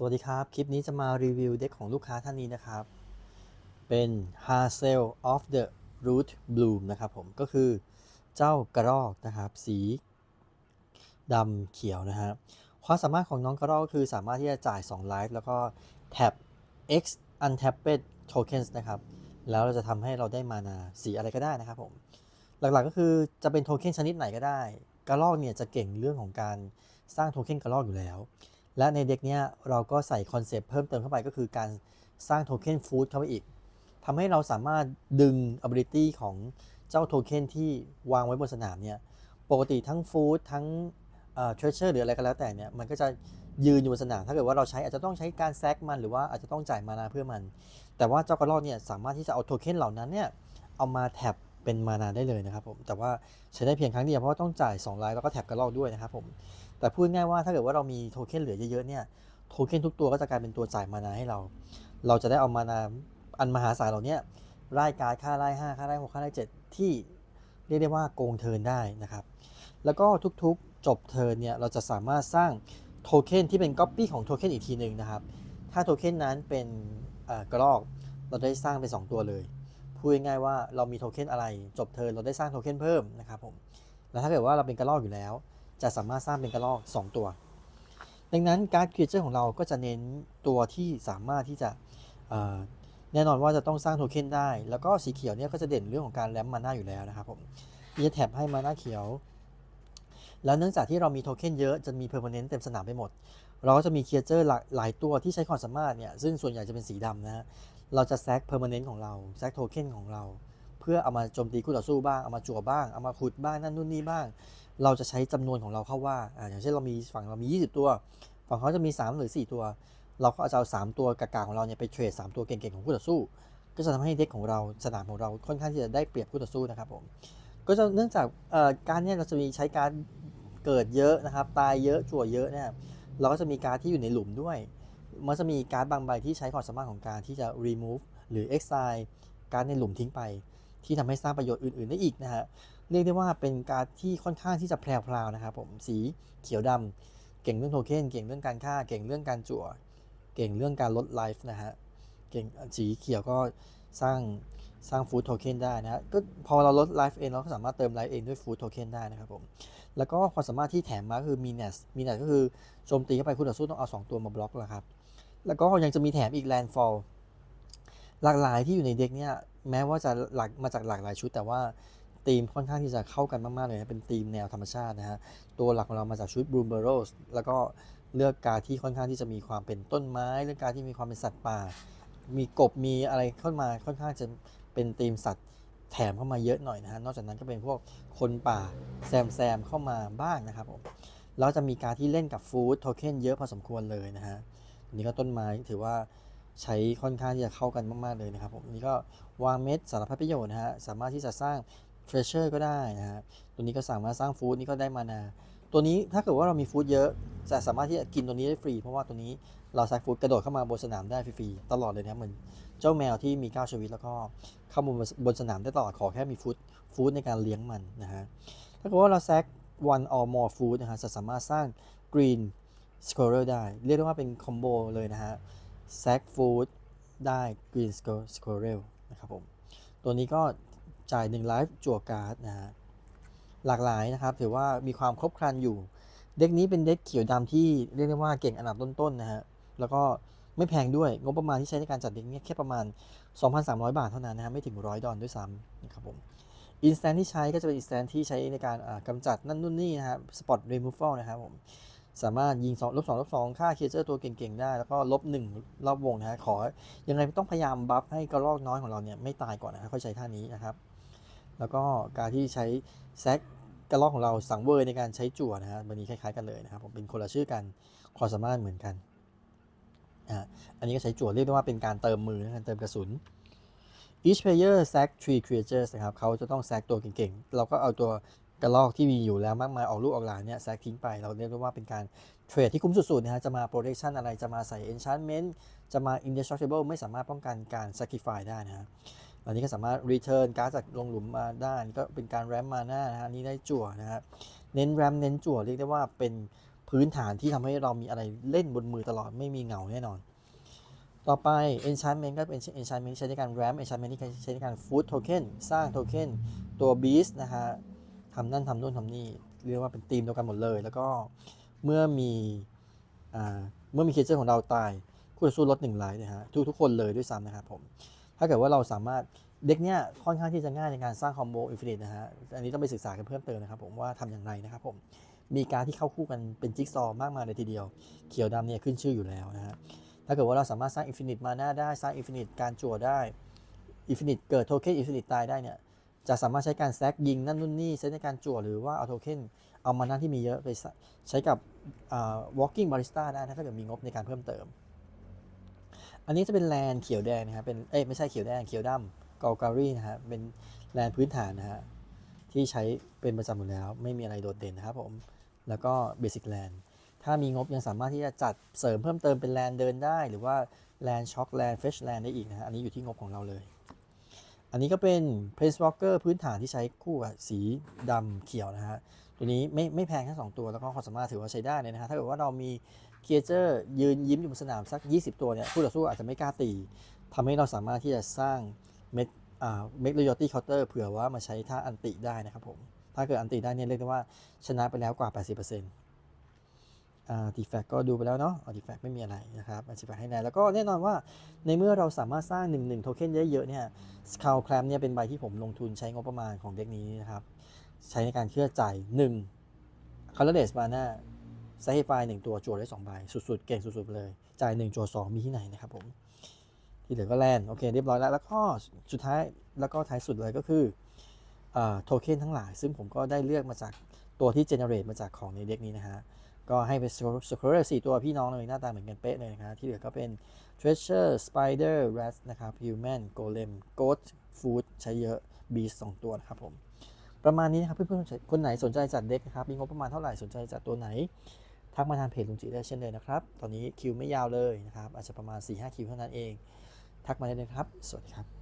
สวัสดีครับ คลิปนี้จะมารีวิวเด็กของลูกค้าท่านนี้นะครับ เป็น h a s e l of the Root Bloom นะครับผม ก็คือเจ้ากระรอกนะครับ สีดำเขียวนะฮะ ความสามารถของน้องกระรอกก็คือสามารถที่จะจ่าย2ไลฟ์แล้วก็แท็บ X Untapped Tokens นะครับ แล้วเราจะทำให้เราได้มานาสีอะไรก็ได้นะครับผม หลักๆก็คือจะเป็นโทเค็นชนิดไหนก็ได้ กระรอกเนี่ยจะเก่งเรื่องของการสร้างโทเค็นกระรอกอยู่แล้ว และในเด็กเนี้ยเราก็ใส่คอนเซปต์เพิ่มเติมเข้าไปก็คือการสร้างโทเค็นฟู้ดเข้าไปอีกทำให้เราสามารถดึง ability ของเจ้าโทเค็นที่วางไว้บนสนามเนี่ยปกติทั้งฟู้ดทั้งเทรเชอร์หรืออะไรก็แล้วแต่เนี่ยมันก็จะยืนอยู่บนสนามถ้าเกิดว่าเราใช้อาจจะต้องใช้การแซกมันหรือว่าอาจจะต้องจ่ายมานาเพื่อมัน แต่ว่าเจ้ากระรอกเนี่ยสามารถที่จะเอาโทเค็นเหล่านั้นเนี่ยเอามาแท็บ เป็นมานาได้เลยนะครับผมแต่ว่าใช้ได้เพียงครั้งเดียวเพราะว่าต้องจ่าย2ไลน์แล้วก็แท็บกระรอกด้วยนะครับผมแต่พูดง่ายว่าถ้าเกิดว่าเรามีโทเค็นเหลือเยอะๆเนี่ยโทเค็นทุกตัวก็จะกลายเป็นตัวจ่ายมานาให้เรา เราจะได้เอามานาอันมหาศาลเหล่านี้ไล่การค่าไล่5ค่าไล่6ค่าไล่7ที่เรียกได้ว่าโกงเทินได้นะครับ แล้วก็ทุกๆจบเทินเนี่ยเราจะสามารถสร้างโทเค็นที่เป็นก๊อปปี้ของโทเค็นอีกทีหนึ่งนะครับ ถ้าโทเค็นนั้นเป็นกระรอก เราได้สร้างเป็น 2 ตัวเลย พูดง่ายๆว่าเรามีโทเค็นอะไร จบเทิร์นเราได้สร้างโทเค็นเพิ่มนะครับผมแล้วถ้าเกิดว่าเราเป็นกระรอกอยู่แล้ว จะสามารถสร้างเป็นกระรอก 2 ตัว ดังนั้นการ์ดครีเอเจอร์ของเราก็จะเน้นตัวที่สามารถที่จะแน่นอนว่าจะต้องสร้างโทเค็นได้ แล้วก็สีเขียวเนี่ยก็จะเด่นเรื่องของการแรมมาน่าอยู่แล้วนะครับผมมีจะแท็บให้มาน่าเขียว แล้วเนื่องจากที่เรามีโทเค็นเยอะจะมีเพอร์ม n เนนต์เต็มสนามไปหมด เราก็จะมีครีเอเจอร์หลายหลายตัวที่ใช้ความสามารถเนี่ยซึ่งส่วนใหญ่จะเป็นสีดำนะฮะ เราจะแซกเพอร์ม n เนนต์ของเราแซกโทเค็นของเรา เพื่อเอามาโจมตีคู่ต่อสู้บ้าง เอามาจั่วบ้าง เอามาขุดบ้างนั่นนู่นนี่บ้าง เราจะใช้จำนวนของเราเข้าว่าออย่างเช่นเรามีฝั่งเรามี 20 ตัว ฝั่งเขาจะมี 3 หรือ 4 ตัว เราก็จะเอา 3 ตัวกากาของเราเนี่ยไปเทรด 3 ตัวเก่งๆของคู่ต่อสู้ ก็จะทำให้เด็กของเราสนามของเราค่อนข้างที่จะได้เปรียบคู่ต่อสู้นะครับผม ก็จะเนื่องจากการเนี่ยเราจะมีใช้การเกิดเยอะนะครับ ตายเยอะจั่วเยอะเนี่ย เราก็จะมีการที่อยู่ในหลุมด้วย มันจะมีการดบางใบที่ใช้ความสามารถของการที่จะ remove หรือ exile การดในหลุมทิ้งไป ที่ทำให้สร้างประโยชน์อื่น ๆ ได้อีกนะฮะเรียกได้ว่าเป็นการดที่ค่อนข้างที่จะแพรวๆนะครับผมสีเขียวดำเก่งเรื่องโทเค็นเก่งเรื่องการฆ่า เก่งเรื่องการจั่ว เก่งเรื่องการลดไลฟ์นะฮะเก่งสีเขียวก็ สร้างสร้างฟู้ดโทเค็นได้นะก็พอเราลดไลฟ์เองเราก็สามารถเติมไลฟ์เองด้วยฟู้ดโทเค็นได้นะครับผมแล้วก็ความสามารถที่แถมมาคือมีเนสมีเนสก็คือโจมตีเข้าไปคู่ต่อสู้ต้องเอา 2 ตัวมาบล็อกแล้วครับแล้วก็ยังจะมีแถมอีกแลนด์ฟอลหลากหลายที่อยู่ในเด็กเนี่ยแม้ว่าจะหลักมาจากหลากหลายชุด แต่ว่าธีมค่อนข้างที่จะเข้ากันมาก ๆ เลยนะเป็นธีมแนวธรรมชาตินะฮะตัวหลักของเรามาจากชุดบรูเบอร์โรสแล้วก็เลือกการที่ค่อนข้างที่จะมีความเป็นต้นไม้ เลือกการที่มีความเป็นสัตว์ป่า มีกบมีอะไรเข้ามาค่อนข้างจะเป็นธีมสัตว์แถมเข้ามาเยอะหน่อยนะฮะนอกจากนั้นก็เป็นพวกคนป่าแซมแซมเข้ามาบ้างนะครับผมแล้วจะมีการที่เล่นกับฟู้ดโทเค็นเยอะพอสมควรเลยนะฮะอันนี้ก็ต้นไม้ถือว่าใช้ค่อนข้างที่จะเข้ากันมาก ๆ เลยนะครับผมนนี่ก็วางเม็ดสารพัดประโยชน์นะฮะสามารถที่จะสร้างเทรเชอร์ก็ได้นะฮะตัวนี้ก็สามารถสร้างฟู้ดนี่ก็ได้มานา ตัวนี้ถ้าเกิดว่าเรามีฟู้ดเยอะ จะสามารถที่จะกินตัวนี้ได้ฟรี เพราะว่าตัวนี้เราแซกฟู้ดกระโดดเข้ามาบนสนามได้ฟรีๆตลอดเลยนะเหมือนเจ้าแมวที่มี9ชีวิตแล้วก็เข้าบนบนสนามได้ตลอดขอแค่มีฟู้ดฟู้ดในการเลี้ยงมันนะฮะถ้าเกิดว่าเราแซก one or more food นะฮะจะสามารถสร้าง green squirrel ได้ เรียกได้ว่าเป็นคอมโบเลยนะฮะแซก food ได้ green squirrel นะครับผมตัวนี้ก็จ่าย1ไลฟ์จั่วการ์ดนะฮะหลากหลายนะครับ ถือว่ามีความครบครันอยู่ เด็กนี้เป็นเด็กเขียวดำที่เรียกได้ว่าเก่งอันดับต้นๆนะฮะ แล้วก็ไม่แพงด้วยงบประมาณที่ใช้ในการจัดเด็กเนี่ยแค่ประมาณ 2,300 บาทเท่านั้นนะฮะไม่ถึงร้อยดอลด้วยซ้ำนะครับผมอินสแตนที่ใช้ก็จะเป็นอินสแตนที่ใช้ในการอ่ากำจัดนั่นนู่นนี่นะครับสปอตเรมูฟ a l นะครับผมสามารถยิง2ลบ2ลบ2ฆ่าเคเจอร์ตัวเก่งๆได้ แล้วก็ลบ1รอบวงนะฮะขอยังไงต้องพยายามบัฟให้กระรอกน้อยของเราเนี่ยไม่ตายก่อนนะครับค่อยใช้ท่านี้นะครับ แล้วก็การที่ใช้แซก กระรอกของเราสังเวยในการใช้จั่วนะฮะมันนี้คล้ายๆกันเลยนะครับผมเป็นคนละชื่อกันความสามารถเหมือนกันอ่าอันนี้ก็ใช้จั่วเรียกได้ว่าเป็นการเติมมือนะการเติมกระสุน each player sack three creatures นะครับเขาจะต้องแซกตัวเก่งๆ เราก็เอาตัวกระลอกที่มีอยู่แล้วมากมายออกลูกออกหลานเนี่ยแซกทิ้งไป เราเรียกได้ว่าเป็นการเทรดที่คุ้มสุดๆนะฮะจะมา protection อะไรจะมาใส่ enchantment จะมา indestructible ไม่สามารถป้องกันการ sacrifice ได้นะฮะ อันนี้ก็สามารถ return การ์ดจากลงหลุมมาได้ก็เป็นการแรมมาหน้านะฮะนี่ได้จั่วนะฮะเน้นแรมเน้นจั่วเรียกได้ว่าเป็นพื้นฐานที่ทำให้เรามีอะไรเล่นบนมือตลอดไม่มีเหงาแน่นอน ต่อไป enchantment ก็เป็น enchantment ใช้ในการ ramp enchantment ที่ใช้ในการ food token สร้างโทเค็นตัว beast นะฮะทำนั่นทำนู่นทำนี่เรียกว่าเป็นธีมเดียวกันหมดเลย แล้วก็เมื่อมีอ่าเมื่อมีเคเจอร์ของเราตายคู่ต่อสู้ลดหนึ่งไลท์นะฮะทุกทุกคนเลยด้วยซ้ำนะครับผม ถ้าเกิดว่าเราสามารถเด็กเนี้ยค่อนข้างที่จะง่ายในการสร้างคอมโบอินฟินิตนะฮะ อันนี้ต้องไปศึกษากันเพิ่มเติมนะครับผมว่าทำอย่างไรนะครับผม มีการที่เข้าคู่กันเป็นจิ๊กซอว์มากมายเลยทีเดียว เขียวดำเนี่ยขึ้นชื่ออยู่แล้วนะฮะ ถ้าเกิดว่าเราสามารถสร้างอินฟินิตมาหน้าได้ สร้างอินฟินิตการจั่วได้อินฟินิตเกิดโทเค็นอินฟินิตตายได้เนี่ย จะสามารถใช้การแซกยิงนั่นนู่นนี่ใช้ในการจั่วหรือว่าเอาโทเค็นเอามาหน้าที่มีเยอะไปใช้กับ walking barista ได้นะถ้าเกิดมีงบในการเพิ่มเติม อันนี้จะเป็นแลนเขียวแดงนะครับเป็นเอ้ยไม่ใช่เขียวแดงเขียวดำกอลการีนะฮะเป็นแลนพื้นฐานนะฮะที่ใช้เป็นประจำอยู่แล้ว ไม่มีอะไรโดดเด่นนะครับผมแล้วก็เบสิ c แลนถ้ามีงบยังสามารถที่จะจัดเสริมเพิ่มเติมเป็นแลนเดินได้ หรือว่าแลนช็อคแลนเฟชแลนได้อีกนะฮะอันนี้อยู่ที่งบของเราเลย อันนี้ก็เป็น Prince Walker พื้นฐานที่ใช้คู่กับสีดำเขียวนะฮะ ตัวนี้ไม่ไม่แพงทั้งสองตัวแล้วก็ความสามารถถือว่าใช้ได้เลยนะฮะถ้าเกิดว่าเรามีเคียเจอร์ยืนยิ้มอยู่บนสนามสัก 20 ตัวเนี่ยคู่ต่อสู้อาจจะไม่กล้าตีทำให้เราสามารถที่จะสร้างเม็ดอ่าเม็ดรอยตี้เคาน์เตอร์เผื่อว่ามาใช้ท่าอันติได้นะครับผมถ้าเกิดอันติได้เนี่ยเรียกได้ว่าชนะไปแล้วกว่า 80%อ่าดีแฟกก็ดูไปแล้วเนาะอาดีแฟกไม่มีอะไรนะครับอาดีแฟกให้แนนแล้วก็แน่นอนว่าในเมื่อเราสามารถสร้าง1 1โทเค็นเยอะๆเนี่ยสคาลแคลมเนี่ยเป็นใบที่ผมลงทุนใช้งบประมาณของเด็กนี้นะครับ ใช้ในการเคลื่อนจ่าย1 c o l o r l e s s mana ไซไฮไฟหนึ่งตัวจั่วได้2ใบสุดๆ เก่งสุดๆ เลย จ่าย1จั่ว2มีที่ไหนนะครับผม ที่เหลือก็แลนด์โอเค เรียบร้อยแล้ว แล้วก็สุดท้ายแล้วก็ท้ายสุดเลยก็คือโทเค็นทั้งหลาย ซึ่งผมก็ได้เลือกมาจากตัวที่เจเนเรตมาจากของในเด็กนี้นะฮะ ก็ให้เป็นสคร r สี่ตัวพี่น้องเลยหน้าตาเหมือนกันเป๊ะเลยนะครับที่เหลือก็เป็น treasure spider rat นะครับ human golem goat food ใช้เยอะ beast สองตัวนะครับผม ประมาณนี้นะครับเพื่อนๆคนไหนสนใจจัดเด็กนะครับมีงบประมาณเท่าไหร่สนใจจัดตัวไหนทักมาทางเพจลุงจิได้เช่นเลยนะครับ ตอนนี้คิวไม่ยาวเลยนะครับ อาจจะประมาณ 4-5 คิวเท่านั้นเอง ทักมาได้เลยครับ สวัสดีครับ